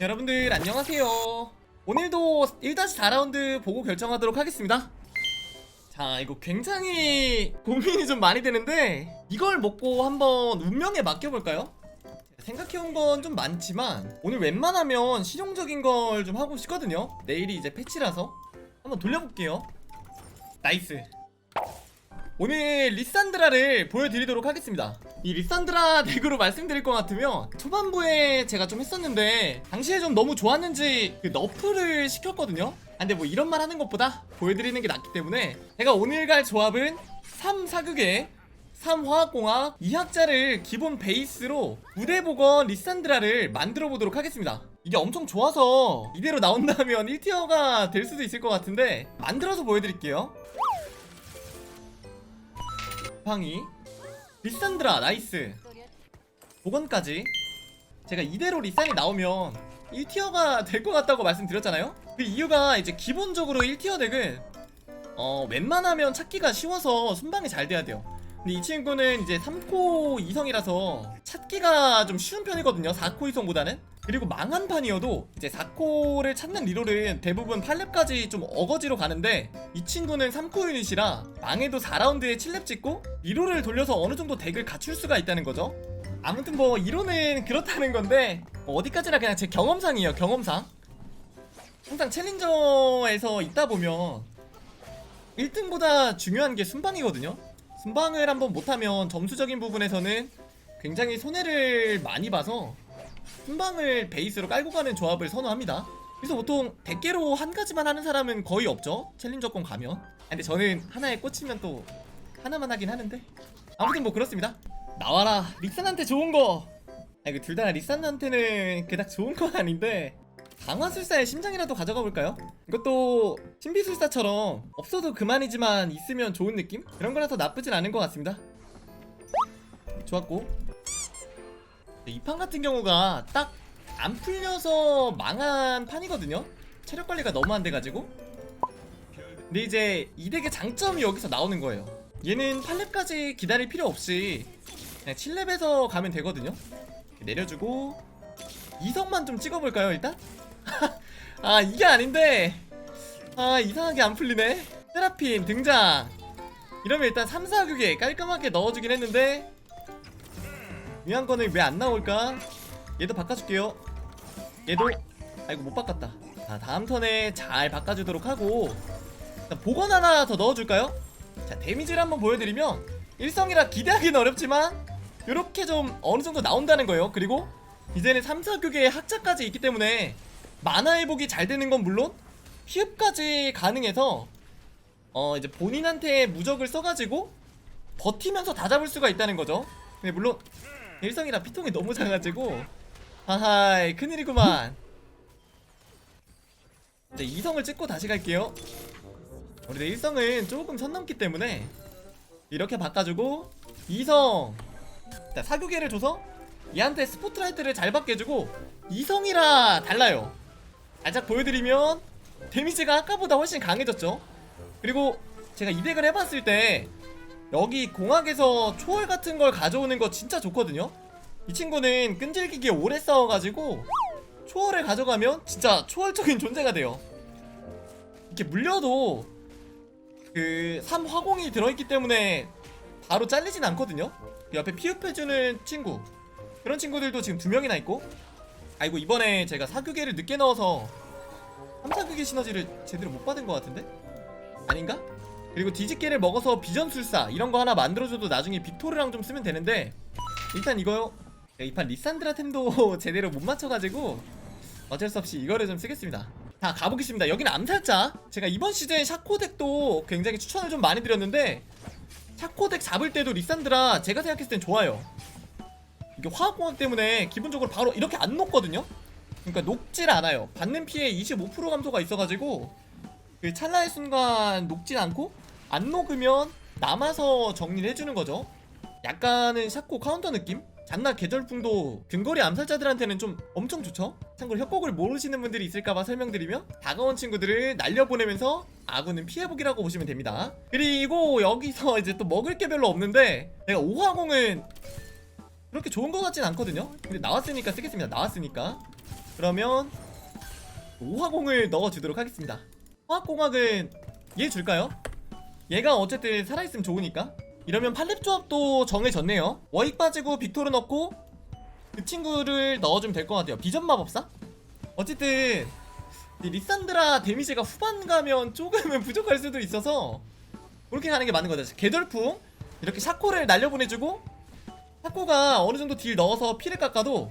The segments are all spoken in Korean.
여러분들 안녕하세요. 오늘도 1-4라운드 보고 결정하도록 하겠습니다. 자, 이거 굉장히 고민이 좀 많이 되는데 이걸 먹고 한번 운명에 맡겨볼까요? 생각해온 건 좀 많지만 오늘 웬만하면 실용적인 걸 좀 하고 싶거든요. 내일이 이제 패치라서 한번 돌려볼게요. 나이스. 오늘 리산드라를 보여드리도록 하겠습니다. 이 리산드라 덱으로 말씀드릴 것 같으면 초반부에 제가 좀 했었는데 당시에 좀 너무 좋았는지 그 너프를 시켰거든요. 아, 근데 뭐 이런 말 하는 것보다 보여드리는 게 낫기 때문에 제가 오늘 갈 조합은 3 사극의 3 화학공학 2학자를 기본 베이스로 무대보건 리산드라를 만들어 보도록 하겠습니다. 이게 엄청 좋아서 이대로 나온다면 1티어가 될 수도 있을 것 같은데 만들어서 보여드릴게요. 팡이 리산드라 나이스. 복원까지. 제가 이대로 리산이 나오면 1티어가 될 것 같다고 말씀드렸잖아요? 그 이유가 이제 기본적으로 1티어 덱은 어 웬만하면 찾기가 쉬워서 순방이 잘 돼야 돼요. 근데 이 친구는 이제 3코 이성이라서 찾기가 좀 쉬운 편이거든요 4코 이성보다는 그리고 망한 판이어도 이제 4코를 찾는 리롤은 대부분 8렙까지 좀 어거지로 가는데 이 친구는 3코 유닛이라 망해도 4라운드에 7렙 찍고 리롤을 돌려서 어느 정도 덱을 갖출 수가 있다는 거죠. 아무튼 뭐 이론은 그렇다는 건데 뭐 어디까지나 그냥 제 경험상이에요 경험상. 항상 챌린저에서 있다 보면 1등보다 중요한 게 순방이거든요. 순방을 한번 못하면 점수적인 부분에서는 굉장히 손해를 많이 봐서 순방을 베이스로 깔고 가는 조합을 선호합니다. 그래서 보통 100개로 한 가지만 하는 사람은 거의 없죠. 챌린저권 가면. 아, 근데 저는 하나에 꽂히면 또 하나만 하긴 하는데. 아무튼 뭐 그렇습니다. 나와라. 릭산한테 좋은 거. 아니 그둘 다 릭산한테는 그닥 좋은 건 아닌데 강화술사의 심장이라도 가져가 볼까요? 이것도 신비술사처럼 없어도 그만이지만 있으면 좋은 느낌? 그런 거라서 나쁘진 않은 것 같습니다. 좋았고 이 판 같은 경우가 딱 안 풀려서 망한 판이거든요. 체력 관리가 너무 안 돼가지고. 근데 이제 이 덱의 장점이 여기서 나오는 거예요. 얘는 8렙까지 기다릴 필요 없이 그냥 7렙에서 가면 되거든요. 내려주고 이성만 좀 찍어볼까요 일단? 아 이게 아닌데 아 이상하게 안 풀리네 세라핀 등장 이러면 일단 3, 4극에 깔끔하게 넣어주긴 했는데 위한 거는 왜안 나올까? 얘도 바꿔줄게요. 얘도 아이고 못 바꿨다. 자 다음 턴에 잘 바꿔주도록 하고 복원 하나 더 넣어줄까요? 자 데미지를 한번 보여드리면 일성이라 기대하기는 어렵지만 이렇게 좀 어느 정도 나온다는 거예요. 그리고 이제는 3, 4극에 학자까지 있기 때문에 만화 회복이 잘 되는 건 물론 피흡까지 가능해서 어 이제 본인한테 무적을 써가지고 버티면서 다 잡을 수가 있다는 거죠. 근데 물론 일성이라 피통이 너무 작아가지고. 하하이 큰일이구만. 이제 이성을 찍고 다시 갈게요. 우리 일성은 조금 선 넘기 때문에 이렇게 바꿔주고 이성. 자 사교계를 줘서 얘한테 스포트라이트를 잘 받게 해주고 이성이라 달라요. 살짝 보여드리면 데미지가 아까보다 훨씬 강해졌죠. 그리고 제가 이 덱을 해봤을 때 여기 공학에서 초월 같은 걸 가져오는 거 진짜 좋거든요? 이 친구는 끈질기게 오래 싸워가지고 초월을 가져가면 진짜 초월적인 존재가 돼요. 이렇게 물려도 그 3화공이 들어있기 때문에 바로 잘리진 않거든요? 그 옆에 피흡해주는 친구. 그런 친구들도 지금 두 명이나 있고. 아이고 이번에 제가 사교계를 늦게 넣어서 3사교계 시너지를 제대로 못 받은 것 같은데? 아닌가? 그리고 뒤집개를 먹어서 비전술사 이런 거 하나 만들어줘도 나중에 빅토르랑 좀 쓰면 되는데 일단 이거요 이 판 리산드라 템도 제대로 못 맞춰가지고 어쩔 수 없이 이거를 좀 쓰겠습니다. 자 가보겠습니다. 여기는 암살자. 제가 이번 시즌 샤코덱도 굉장히 추천을 좀 많이 드렸는데 샤코덱 잡을 때도 리산드라 제가 생각했을 땐 좋아요. 이게 화학공학 때문에 기본적으로 바로 이렇게 안 녹거든요? 그러니까 녹질 않아요. 받는 피해 25% 감소가 있어가지고 그 찰나의 순간 녹진 않고 안 녹으면 남아서 정리를 해주는 거죠. 약간은 샤코 카운터 느낌? 잔나 계절풍도 근거리 암살자들한테는 좀 엄청 좋죠. 참고로 협곡을 모르시는 분들이 있을까봐 설명드리면 다가온 친구들을 날려보내면서 아군은 피해보기라고 보시면 됩니다. 그리고 여기서 이제 또 먹을 게 별로 없는데 내가 5화공은 그렇게 좋은 것 같진 않거든요. 근데 나왔으니까 쓰겠습니다. 나왔으니까 그러면 오화공을 넣어주도록 하겠습니다 화학공학은 얘 줄까요? 얘가 어쨌든 살아있으면 좋으니까. 이러면 팔렙 조합도 정해졌네요. 워익 빠지고 빅토르 넣고 그 친구를 넣어주면 될 것 같아요. 비전 마법사? 어쨌든 이 리산드라 데미지가 후반 가면 조금은 부족할 수도 있어서 그렇게 가는 게 맞는 거죠. 개돌풍 이렇게 샤코를 날려보내주고 샤코가 어느 정도 딜 넣어서 피를 깎아도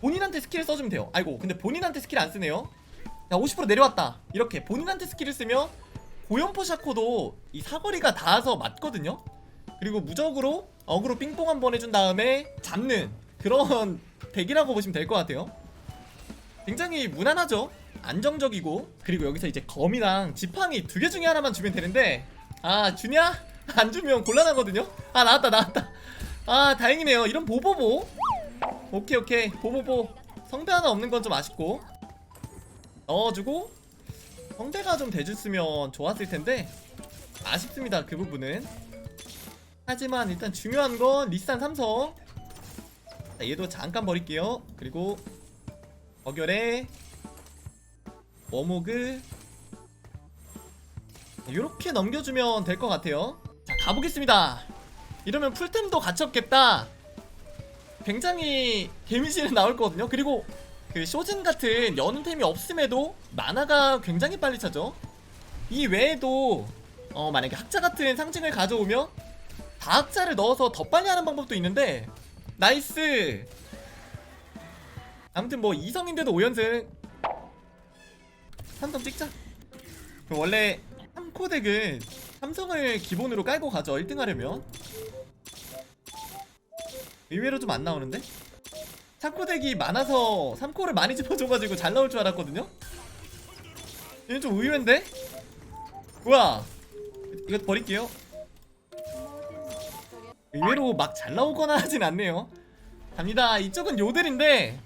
본인한테 스킬을 써주면 돼요. 아이고 근데 본인한테 스킬 안 쓰네요. 야50% 내려왔다. 이렇게 본인한테 스킬을 쓰면 고연포 샤코도 이 사거리가 닿아서 맞거든요? 그리고 무적으로 어그로 삥뽕 한번 해준 다음에 잡는 그런 덱이라고 보시면 될 것 같아요. 굉장히 무난하죠? 안정적이고 그리고 여기서 이제 검이랑 지팡이 두 개 중에 하나만 주면 되는데 아 주냐? 안 주면 곤란하거든요? 아 나왔다 나왔다. 아 다행이네요. 이런 보보보. 오케이 오케이. 보보보. 성대 하나 없는 건 좀 아쉽고. 넣어주고 성대가 좀 돼줬으면 좋았을 텐데 아쉽습니다 그 부분은. 하지만 일단 중요한 건 리산 삼성. 자, 얘도 잠깐 버릴게요. 그리고 어결에 워모그 이렇게 넘겨주면 될 것 같아요. 자 가보겠습니다. 이러면 풀템도 같이 없겠다. 굉장히 데미지는 나올 거거든요. 그리고 그 쇼진 같은 연운템이 없음에도 만화가 굉장히 빨리 차죠. 이 외에도 어 만약에 학자 같은 상징을 가져오면 다학자를 넣어서 더 빨리 하는 방법도 있는데 나이스! 아무튼 뭐 2성인데도 5연승. 삼성 찍자. 그 원래 3코 덱은 삼성을 기본으로 깔고 가죠 1등 하려면. 의외로 좀 안 나오는데? 3코 덱이 많아서 3코를 많이 집어줘가지고 잘 나올 줄 알았거든요? 얘는 좀 의외인데? 뭐야 이거 버릴게요. 의외로 막 잘 나오거나 하진 않네요. 갑니다. 이쪽은 요들인데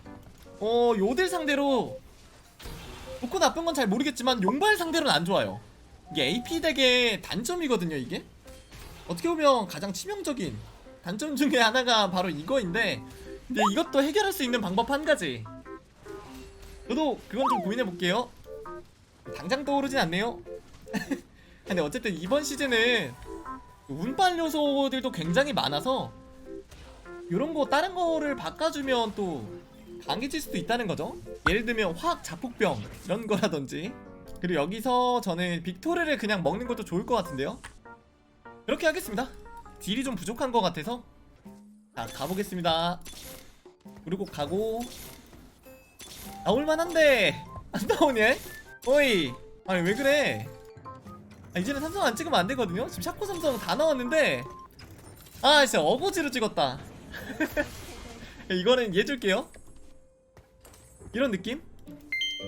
어 요들 상대로 좋고 나쁜 건 잘 모르겠지만 용발 상대로는 안 좋아요. 이게 AP 덱의 단점이거든요 이게. 어떻게 보면 가장 치명적인 단점 중에 하나가 바로 이거인데 근데 이것도 해결할 수 있는 방법 한 가지 저도 그건 좀 고민해 볼게요 당장 떠오르진 않네요 근데 어쨌든 이번 시즌은 운빨 요소들도 굉장히 많아서 이런 거 다른 거를 바꿔주면 또 강해질 수도 있다는 거죠. 예를 들면 화학 자폭병 이런 거라든지 그리고 여기서 저는 빅토르를 그냥 먹는 것도 좋을 것 같은데요. 그렇게 하겠습니다. 딜이 좀 부족한 것 같아서 자 가보겠습니다. 그리고 가고 나올만한데 안 나오네? 어이 아니 왜 그래? 아, 이제는 삼성 안 찍으면 안 되거든요. 지금 샤코 삼성 다 나왔는데 아 진짜 어거지로 찍었다. 이거는 얘 줄게요. 이런 느낌?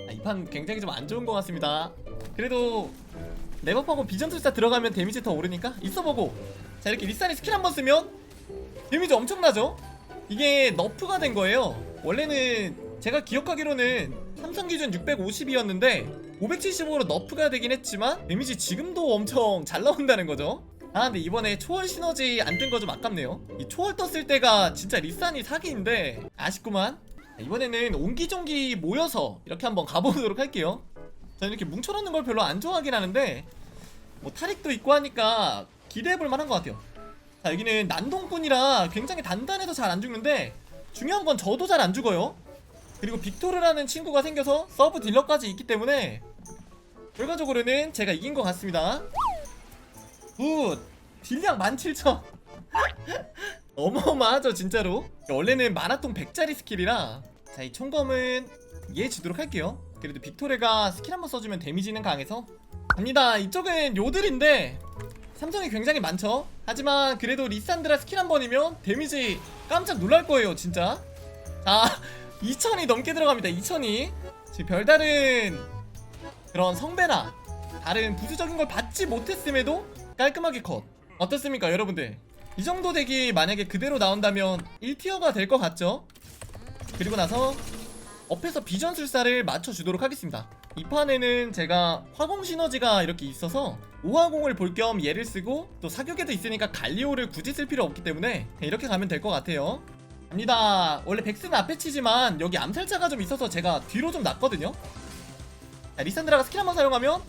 아, 이판 굉장히 좀 안 좋은 것 같습니다. 그래도 레버하고 비전투사 들어가면 데미지 더 오르니까 있어보고 자 이렇게 리산이 스킬 한번 쓰면 데미지 엄청나죠? 이게 너프가 된 거예요. 원래는 제가 기억하기로는 삼성 기준 650이었는데 575로 너프가 되긴 했지만 데미지 지금도 엄청 잘 나온다는 거죠. 아 근데 이번에 초월 시너지 안 뜬 거 좀 아깝네요. 이 초월 떴을 때가 진짜 리산이 사기인데 아쉽구만. 자, 이번에는 옹기종기 모여서 이렇게 한번 가보도록 할게요. 저는 이렇게 뭉쳐놓는 걸 별로 안 좋아하긴 하는데 뭐 탈익도 있고 하니까 기대해볼 만한 것 같아요. 자 여기는 난동꾼이라 굉장히 단단해서 잘 안 죽는데 중요한 건 저도 잘 안 죽어요. 그리고 빅토르라는 친구가 생겨서 서브 딜러까지 있기 때문에 결과적으로는 제가 이긴 것 같습니다. 굿! 딜량 17,000 어마어마하죠 진짜로 원래는 마라톤 100짜리 스킬이라 자 이 총검은 얘 주도록 할게요 그래도 빅토레가 스킬 한번 써주면 데미지는 강해서 갑니다 이쪽은 요들인데 삼성이 굉장히 많죠? 하지만 그래도 리산드라 스킬 한 번이면 데미지 깜짝 놀랄 거예요 진짜. 자 2000이 넘게 들어갑니다 2000이. 지금 별다른 그런 성배나 다른 부수적인 걸 받지 못했음에도 깔끔하게 컷. 어떻습니까 여러분들? 이 정도 덱이 만약에 그대로 나온다면 1티어가 될 것 같죠? 그리고 나서 업에서 비전술사를 맞춰주도록 하겠습니다 이 판에는 제가 화공 시너지가 이렇게 있어서 오화공을 볼 겸 얘를 쓰고 또 사격에도 있으니까 갈리오를 굳이 쓸 필요 없기 때문에 이렇게 가면 될 것 같아요. 갑니다. 원래 백스는 앞에 치지만 여기 암살자가 좀 있어서 제가 뒤로 좀 놨거든요. 자, 리산드라가 스킬 한 번 사용하면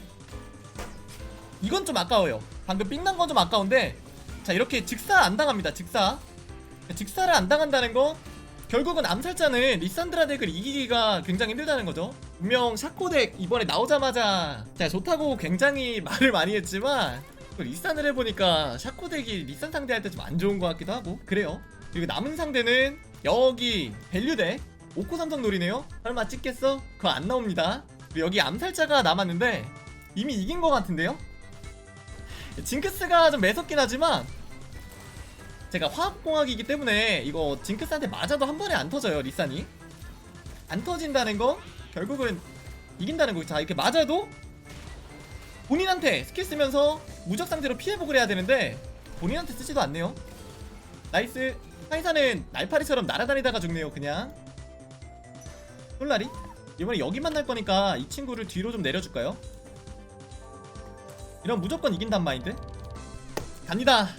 이건 좀 아까워요. 방금 삥난 건 좀 아까운데 자 이렇게 직사 안 당합니다. 직사. 직사를 안 당한다는 거 결국은 암살자는 리산드라 덱을 이기기가 굉장히 힘들다는 거죠 분명 샤코 덱 이번에 나오자마자 자 좋다고 굉장히 말을 많이 했지만 또 리산을 해보니까 샤코 덱이 리산 상대할 때 좀 안 좋은 것 같기도 하고 그래요. 그리고 남은 상대는 여기 밸류 덱 오코 삼성 놀이네요. 설마 찍겠어? 그거 안 나옵니다. 그리고 여기 암살자가 남았는데 이미 이긴 것 같은데요? 징크스가 좀 매섭긴 하지만 제가 화학공학이기 때문에 이거 징크스한테 맞아도 한 번에 안 터져요 리산이. 안 터진다는 거 결국은 이긴다는 거자 이렇게 맞아도 본인한테 스킬 쓰면서 무적 상대로 피해보고 그래야 되는데 본인한테 쓰지도 않네요. 나이스. 카이사는 날파리처럼 날아다니다가 죽네요 그냥. 솔라리? 이번에 여기 만날 거니까 이 친구를 뒤로 좀 내려줄까요? 이런 무조건 이긴단 마인드. 갑니다.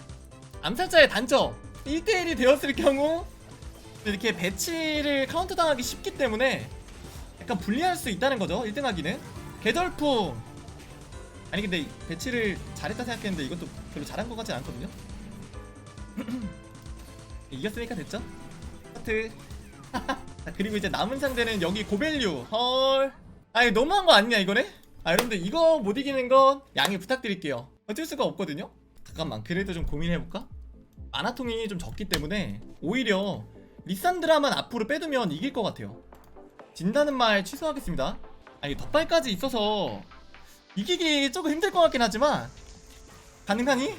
암살자의 단점. 1대1이 되었을 경우 이렇게 배치를 카운터 당하기 쉽기 때문에 약간 불리할 수 있다는 거죠 1등 하기는. 계절품 아니 근데 배치를 잘했다 생각했는데 이것도 별로 잘한 것 같진 않거든요? 이겼으니까 됐죠? 하트. 자, 그리고 이제 남은 상대는 여기 고밸류. 헐. 아니 너무한 거 아니냐 이거네? 아 여러분들 이거 못 이기는 건 양해 부탁드릴게요. 어쩔 수가 없거든요? 잠깐만 그래도 좀 고민해볼까? 아나통이 좀 적기 때문에 오히려 리산드라만 앞으로 빼두면 이길 것 같아요 진다는 말 취소하겠습니다. 아니 덧발까지 있어서 이기기 조금 힘들 것 같긴 하지만 가능하니?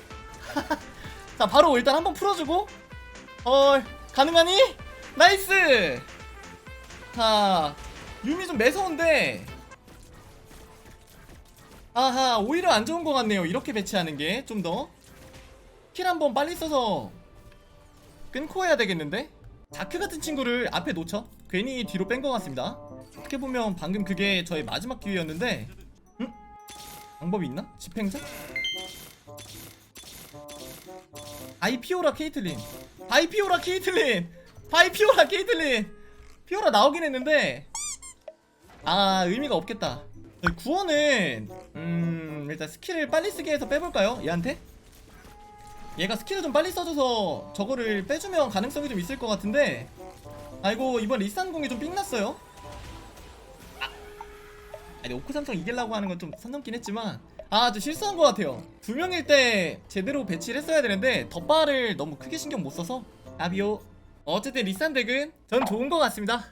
자 바로 일단 한번 풀어주고. 헐 가능하니? 나이스! 자 유미 좀 매서운데. 아하 오히려 안 좋은 것 같네요. 이렇게 배치하는 게 좀 더. 킬 한번 빨리 써서 끊고 해야 되겠는데? 자크 같은 친구를 앞에 놓쳐 괜히 뒤로 뺀 것 같습니다 어떻게 보면 방금 그게 저의 마지막 기회였는데 음? 방법이 있나? 집행자? 바이 피오라 케이틀린 바이 피오라 케이틀린 바이 피오라 케이틀린 피오라 나오긴 했는데 아 의미가 없겠다 구원은 음 일단 스킬을 빨리 쓰게 해서 빼볼까요 얘한테? 얘가 스킬을 좀 빨리 써줘서 저거를 빼주면 가능성이 좀 있을 것 같은데 아이고 이번 리산공이 좀 삥났어요. 아, 아니 오크 삼성 이기려고 하는 건 좀 선 넘긴 했지만 아 저 실수한 것 같아요. 두 명일 때 제대로 배치를 했어야 되는데 덧발을 너무 크게 신경 못 써서 아비오. 어쨌든 리산 덱은 전 좋은 것 같습니다